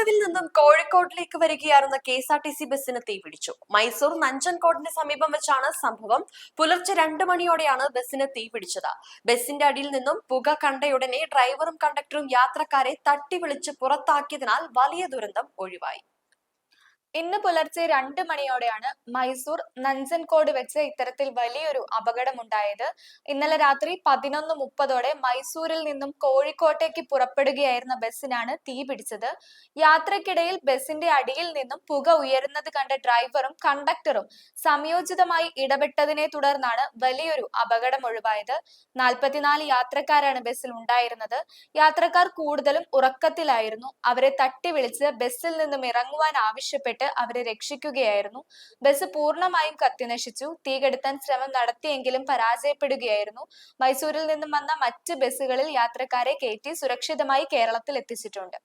മൈസൂരുവിൽ നിന്നും കോഴിക്കോട്ടിലേക്ക് വരികയായിരുന്ന K S R T C ബസ്സിന് തീപിടിച്ചു മൈസൂർ നഞ്ചൻകോടിന് സമീപം വെച്ചാണ് സംഭവം. പുലർച്ചെ രണ്ടു മണിയോടെയാണ് ബസ്സിന് തീപിടിച്ചത് ബസ്സിന്റെ അടിയിൽ നിന്നും പുക കണ്ടയുടനെ ഡ്രൈവറും കണ്ടക്ടറും യാത്രക്കാരെ തട്ടി വിളിച്ച് പുറത്താക്കിയതിനാൽ വലിയ ദുരന്തം ഒഴിവായി. ഇന്ന് പുലർച്ചെ രണ്ട് മണിയോടെയാണ് മൈസൂർ നഞ്ചൻകോട് വെച്ച് ഇത്തരത്തിൽ വലിയൊരു അപകടമുണ്ടായത്. ഇന്നലെ രാത്രി പതിനൊന്ന് മുപ്പതോടെ മൈസൂരിൽ നിന്നും കോഴിക്കോട്ടേക്ക് പുറപ്പെടുകയായിരുന്ന ബസ്സിനാണ് തീ പിടിച്ചത്. യാത്രക്കിടയിൽ ബസിന്റെ അടിയിൽ നിന്നും പുക ഉയരുന്നത് കണ്ട ഡ്രൈവറും കണ്ടക്ടറും സംയോജിതമായി ഇടപെട്ടതിനെ തുടർന്നാണ് വലിയൊരു അപകടം ഒഴിവായത്. നാൽപ്പത്തിനാല് യാത്രക്കാരാണ് ബസ്സിൽ ഉണ്ടായിരുന്നത്. യാത്രക്കാർ കൂടുതലും ഉറക്കത്തിലായിരുന്നു. അവരെ തട്ടി വിളിച്ച് ബസ്സിൽ നിന്നും ഇറങ്ങുവാൻ ആവശ്യപ്പെട്ട്. അവരെ രക്ഷിക്കുകയായിരുന്നു. ബസ് പൂർണമായും കത്തിനശിച്ചു. തീകെടുത്താൻ ശ്രമം നടത്തിയെങ്കിലും പരാജയപ്പെടുകയായിരുന്നു. മൈസൂരിൽ നിന്നും വന്ന മറ്റ് ബസ്സുകളിൽ യാത്രക്കാരെ കയറ്റി സുരക്ഷിതമായി കേരളത്തിൽ എത്തിച്ചിട്ടുണ്ട്.